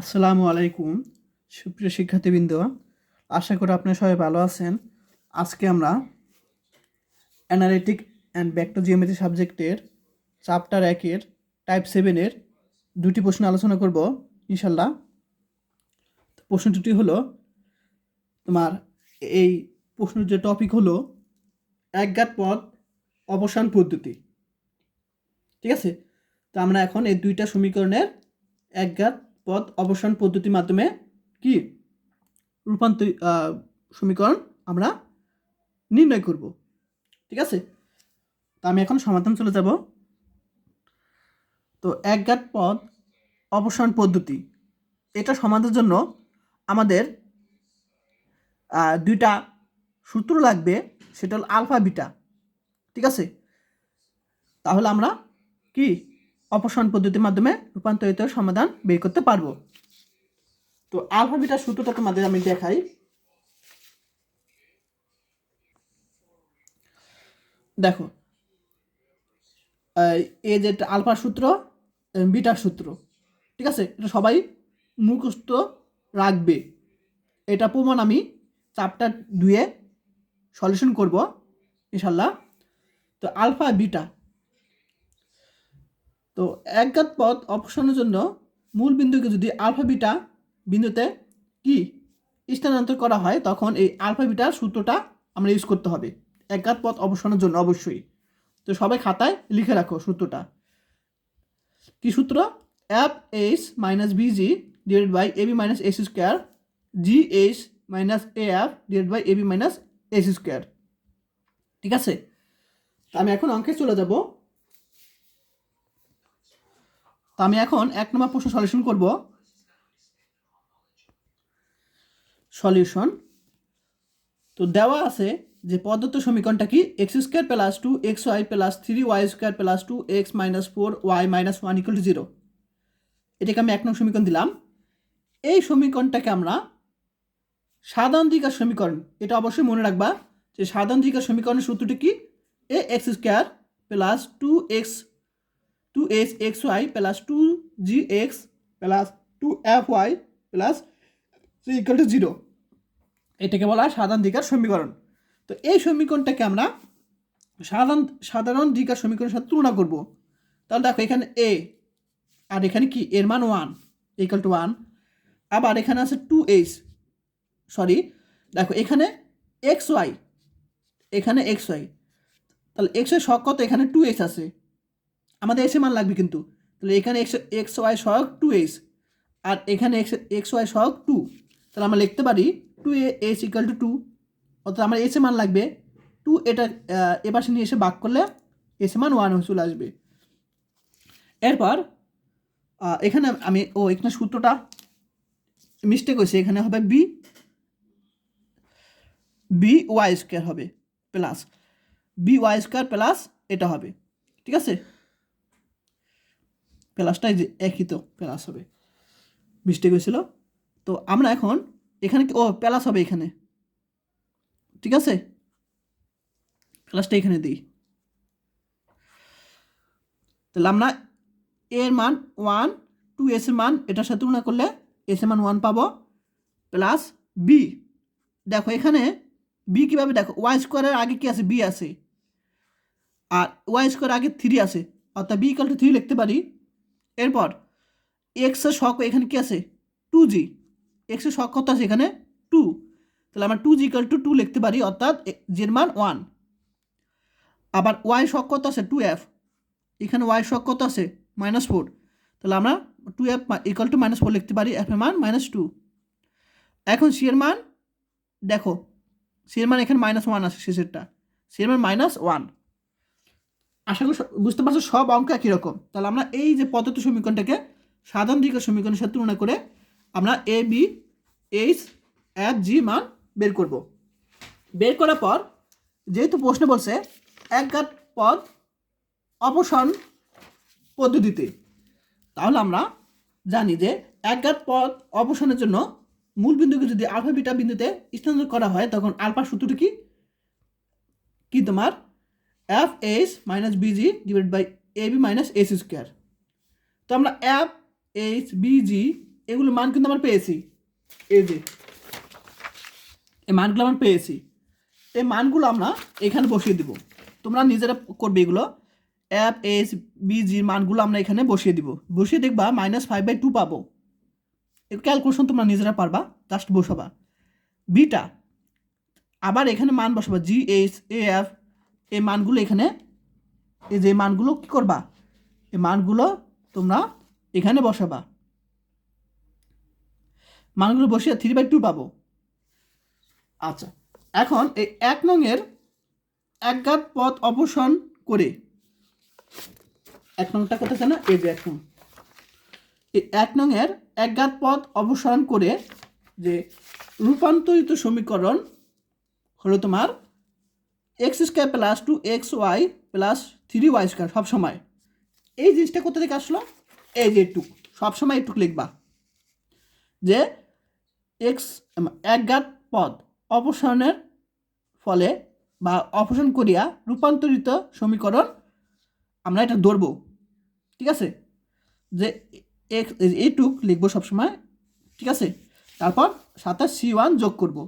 আসসালামু আলাইকুম, সুপ্রিয় শিক্ষার্থীবৃন্দ। আশা করি আপনারা সবাই ভালো আছেন। আজকে আমরা অ্যানালিটিক অ্যান্ড ব্যাক্টো জিওমেট্রি সাবজেক্টের চ্যাপ্টার একের টাইপ সেভেনের দুটি প্রশ্ন আলোচনা করব ইনশাল্লাহ প্রশ্ন দুটি হলো, তোমার এই প্রশ্নের যে টপিক হলো, একঘাত পদ অবসান পদ্ধতি। ঠিক আছে? তো আমরা এখন এই দুইটা সমীকরণের একঘাত পদ অবসান পদ্ধতির মাধ্যমে কি? রূপান্তর সমীকরণ আমরা নির্ণয় করব। ঠিক আছে? তো আমি এখন সমাধান চলে যাব। তো একঘাত পদ অবসান পদ্ধতি, এটা সমাধানের জন্য আমাদের দুইটা সূত্র লাগবে, সেটা হলো আলফা, বিটা। ঠিক আছে? তাহলে আমরা কি অপসারণ পদ্ধতির মাধ্যমে রূপান্তরিত সমাধান বের করতে পারব। তো আলফা বিটার সূত্রটা তোমাদের আমি দেখাই। দেখো এ যে আলফার সূত্র বিটার সূত্র, ঠিক আছে? এটা সবাই মুখস্থ রাখবে। এটা প্রমাণ আমি চাপটা দুয়ে সলিউশন করব, ইনশাল্লাহ। তো আলফা বিটা তো একঘাত পথ অপসারণের জন্য মূল বিন্দুকে যদি আলফা বিটা বিন্দুতে কি স্থানান্তর করা হয়, তখন এই আলফা বিটার সূত্রটা আমরা ইউজ করতে হবে। একঘাত পথ অপসারণের জন্য অবশ্যই। তো সবাই খাতায় লিখে রাখো সূত্রটা। কি সূত্র? F H minus BG divide by AB minus S square G H minus A F divide by AB minus S square ঠিক আছে? আমি এখন অঙ্কে চলে যাব। তো আমি এখন এক নম্বর প্রশ্ন সলিউশন করব। সলিউশন। তো দেওয়া আছে যে পদ্ধত সমীকরণটা কি? X square plus two X Y plus three Y square plus two X minus four Y minus one equal to zero এটাকে আমি এক নম্বর সমীকরণ দিলাম। এই সমীকরণটাকে আমরা সাধারণ দিকার সমীকরণ, এটা অবশ্যই মনে রাখবা যে সাধারণ দিকার সমীকরণের সূত্রটি কি? A X square plus two X two S X Y plus two G X plus two F Y plus equal to zero এটাকে বলা হয় সাধারণ দিকার সমীকরণ। তো এই সমীকরণটাকে আমরা সাধারণ সাধারণ দিকার সমীকরণের সাথে তুলনা করব। তাহলে দেখো এখানে এ আর এখানে কি? এর মান ওয়ান ইকুয়াল টু ওয়ান আবার এখানে আছে টু এইচ সরি দেখো এখানে এক্স ওয়াই এখানে এক্স ওয়াই তাহলে এক্স ওয়াই শখ কত? এখানে টু এইচ আছে। আমাদের এসে মান লাগবে কিন্তু। তাহলে এখানে এক্স এক্স ওয়াই সহগ টু এস আর এখানে এক্স এক্স ওয়াই সহগ টু তাহলে আমরা লিখতে পারি two A S equal to two two আমার এসে মান লাগবে টু এটা আহ, এ পাশে নিয়ে এসে বাক করলে এসে মান ওয়ান চলে আসবে। এরপর এখানে আমি ও এখানে সূত্রটা মিস্টেক হয়েছে। এখানে হবে বি বি ওয়াই স্কোয়ার হবে plus B Y square plus এটা হবে। ঠিক আছে? প্লাসটাই যে একই তো প্লাস হবে। মিস্টেক হয়েছিল। তো আমরা এখন এখানে ও, প্লাস হবে এখানে। ঠিক আছে? প্লাসটা এখানে দিই। তাহলে আমরা এর মান ওয়ান টু এস এর মান এটার সাথে তুলনা করলে এস এর মান ওয়ান পাবো, প্লাস বি দেখো এখানে বি কীভাবে দেখো? ওয়াই স্কোয়ারের আগে কি আছে? বি আছে। আর ওয়াই স্কোয়ার আগে থ্রি আছে। অর্থাৎ বি ইকাল টু থ্রি লিখতে পারি। এরপর এক্সের শখ এখানে কি আছে? টু জি এক্সের শখ কত আছে এখানে? টু তাহলে আমরা two G equal to two লিখতে পারি, অর্থাৎ জের মান ওয়ান আবার ওয়াই শখ কত আছে? টু এফ এখানে ওয়াই শখ কত আছে? মাইনাস ফোর তাহলে আমরা two F equal to minus four লিখতে পারি এফ এর মান মাইনাস টু এখন সি এর মান, দেখো সি এর মান এখানে মাইনাস ওয়ান আছে, শেষেরটা। সি এর মান মাইনাস ওয়ান আশা করি বুঝতে পারছ, সব অঙ্ক একই রকম। তাহলে আমরা এই যে পদ্ধতি সমীকরণটাকে সাধারণ দিকের সমীকরণের সাথে তুলনা করে আমরা A B H F G মান বের করব। বের করার পর যেহেতু প্রশ্ন বলছে একঘাত পদ অপসারণ পদ্ধতিতে, তাহলে আমরা জানি যে এক একঘাত পদ অপসারণের জন্য মূল বিন্দুকে যদি আলফা, বিটা বিন্দুতে স্থানান্তর করা হয়, তখন আলফা সূত্রটি কি তোমার? F H minus BG divide by A B minus S square তো আমরা এফ এইচ বিজি এগুলো মান কিন্তু আমরা পেয়েছি। এই যে, এই মানগুলো আমরা পেয়েছি। এই মানগুলো আমরা এখানে বসিয়ে দিব। তোমরা নিজেরা করবে এগুলো। এফ এস বিজির মানগুলো আমরা এখানে বসিয়ে দিব। বসিয়ে দেখবা মাইনাস ফাইভ বাই টু পাবো। ক্যালকুলেশন তোমরা নিজেরা পারবা জাস্ট বসাবা। বিটা আবার এখানে মান বসাবা জি এইচ এ এফ এই মানগুলো এখানে, এই যে মানগুলো কী করবা? এই মানগুলো তোমরা এখানে বসাবা। মানগুলো বসিয়ে থ্রি বাই টু পাবো। আচ্ছা এখন এই এক নংয়ের একঘাত পথ অপসারণ করে, এক নংটা কোথায় না এই যে এক নং। এই এক নংয়ের একঘাত পথ অপসারণ করে যে রূপান্তরিত সমীকরণ হলো তোমার X square plus two X Y plus three Y square সবসময় এই জিনিসটা কোথা থেকে আসলো? এই যে একটু সবসময় একটু লিখবা। যে এক্স একঘাত পদ অপসারণের ফলে বা অপসারণ করিয়া রূপান্তরিত সমীকরণ আমরা এটা ধরব। ঠিক আছে? যে এক্স এইটুক লিখব সবসময় ঠিক আছে? তারপর সাতাশ সি ওয়ান যোগ করব।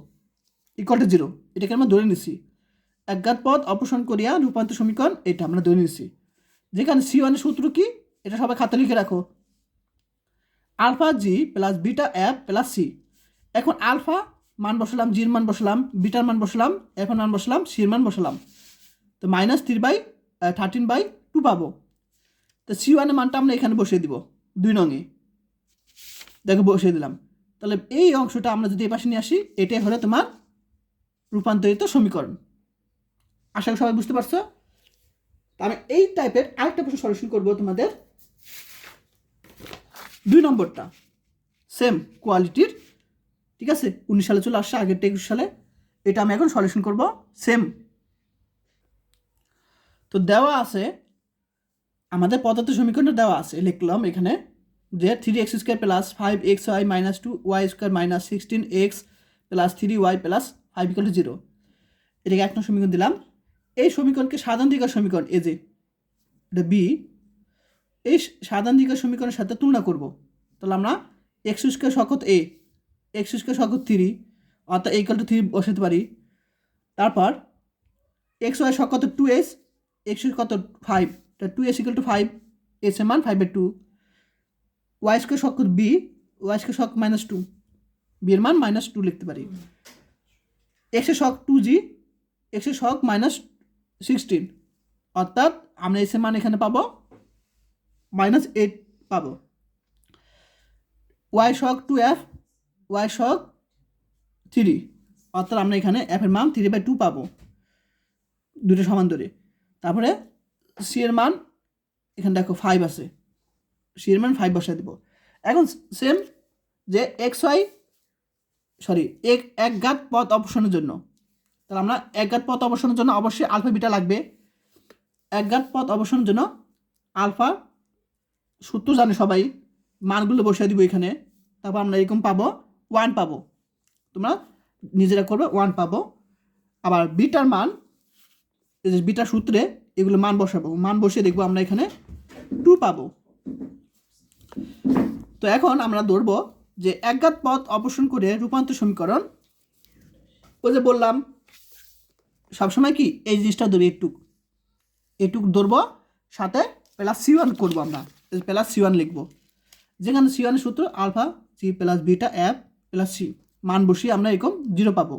ইকুয়াল টু জিরো এটাকে আমরা ধরে নিচ্ছি একঘাত পদ অপসারণ করিয়া রূপান্তর সমীকরণ, এটা আমরা ধরে নিচ্ছি যেখানে সি ওয়ানের সূত্র কি, এটা সবাই খাতা লিখে রাখো। Alpha G plus beta F plus C এখন আলফা মান বসালাম জির মান বসালাম বিটার মান বসালাম এফ মান বসালাম সির মান বসালাম। তো minus three by thirteen by two পাবো। তো সি ওয়ানের মানটা আমরা এখানে বসিয়ে দিব, দুই নঙে দেখো, বসিয়ে দিলাম। তাহলে এই অংশটা আমরা যদি এই পাশে নিয়ে আসি, এটাই হলো তোমার রূপান্তরিত সমীকরণ। আশা করি সবাই বুঝতে পারছ? আমি এই টাইপের আরেকটা প্রশ্ন সলিউশন করব তোমাদের। দুই নম্বরটা সেম কোয়ালিটির ঠিক আছে? উনিশ সালে চলে আসছে, আগেরটা একুশ সালে। এটা আমি এখন সলিউশন করব সেম তো দেওয়া আছে, আমাদের পদার্থ সমীকরণটা দেওয়া আছে, লিখলাম এখানে যে three X square plus five X Y minus two Y square minus sixteen X plus three Y plus five equal to zero এটাকে এক নম্বর সমীকরণ দিলাম। এই সমীকরণকে সাধারণ সমীকরণ? এ যে, এটা বি এই সাধারণ দিকের সমীকরণের সাথে তুলনা করব। তাহলে আমরা এক্স স্কোয়ার সকত এ এক্স স্কোয়ার সকত থ্রি অর্থাৎ ইকাল টু থ্রি বসাতে পারি। তারপর এক্স ওয়াই সকত টু এস এক্স কত? Five two S equal to five S এর মান ফাইভের টু ওয়াই স্কোয়ার সকত বি ওয়াই স্কোয়ার শক মাইনাস টু বি এর মান মাইনাস টু লিখতে পারি। এক্সের শক টু জি এক্সের শক মাইনাস সিক্সটিন অর্থাৎ আমরা এসের মান এখানে পাবো মাইনাস এইট পাবো। ওয়াই শক টু এফ ওয়াই শক থ্রি অর্থাৎ আমরা এখানে এফের মান থ্রি বাই টু পাবো, দুটো সমান ধরে। তারপরে সি এর মান, এখানে দেখো ফাইভ আছে। সি এর মান ফাইভ বসায় দেবো। এখন সেম যে এক্স ওয়াই সরি এক এক গাত পথ অপশনের জন্য। তাহলে আমরা এক গাত পথ অবসানের জন্য অবশ্যই আলফা বিটা লাগবে। এক গাত পথ অবসানের জন্য আলফা সূত্র জানে সবাই, মানগুলো বসিয়ে দিব এখানে। তারপর আমরা এরকম পাবো ওয়ান পাবো। তোমরা নিজেরা করবে ওয়ান পাবো। আবার বিটার মান, এই যে বিটার সূত্রে এগুলো মান বসাবো। মান বসিয়ে দেখব আমরা এখানে টু পাবো। তো এখন আমরা ধরবো যে একঘাত পথ অপসারণ করে রূপান্তর সমীকরণ, ওই যে বললাম সবসময় কি এই জিনিসটা ধরি একটুক এটুক ধরবো, সাথে প্লাস সি ওয়ান করব আমরা। প্লাস সি ওয়ান লিখব। যেখানে সি ওয়ানের সূত্র alpha C plus beta F plus C মান বসিয়ে আমরা এরকম জিরো পাবো।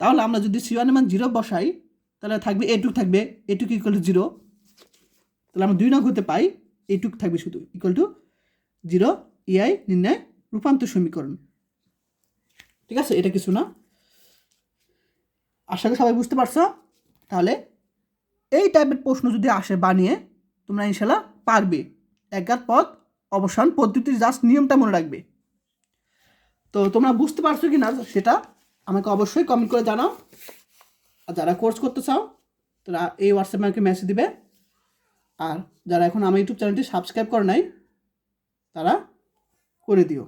তাহলে আমরা যদি সি ওয়ানের মান জিরো বসাই, তাহলে থাকবে এটুক থাকবে এটুক ইকুয়াল টু জিরো তাহলে আমরা দুই নং হতে পাই, এইটুক থাকবে শুধু ইকুয়াল টু জিরো ইআই নির্ণয়, রূপান্তর সমীকরণ। ঠিক আছে? এটা কিছু না। আশা করি সবাই বুঝতে পারছ? তাহলে এই টাইপের প্রশ্ন যদি আসে বানিয়ে, তোমরা ইনশাল্লাহ পারবে। একঘাত পথ, অবসান পদ্ধতির জাস্ট নিয়মটা মনে রাখবে। তো তোমরা বুঝতে পারছ কি না সেটা আমাকে অবশ্যই কমেন্ট করে জানাও। আর যারা কোর্স করতে চাও, তারা এই হোয়াটসঅ্যাপে আমাকে মেসেজ দিবে। আর যারা এখন আমার ইউটিউব চ্যানেলটি সাবস্ক্রাইব করে নাই, তারা করে দিও।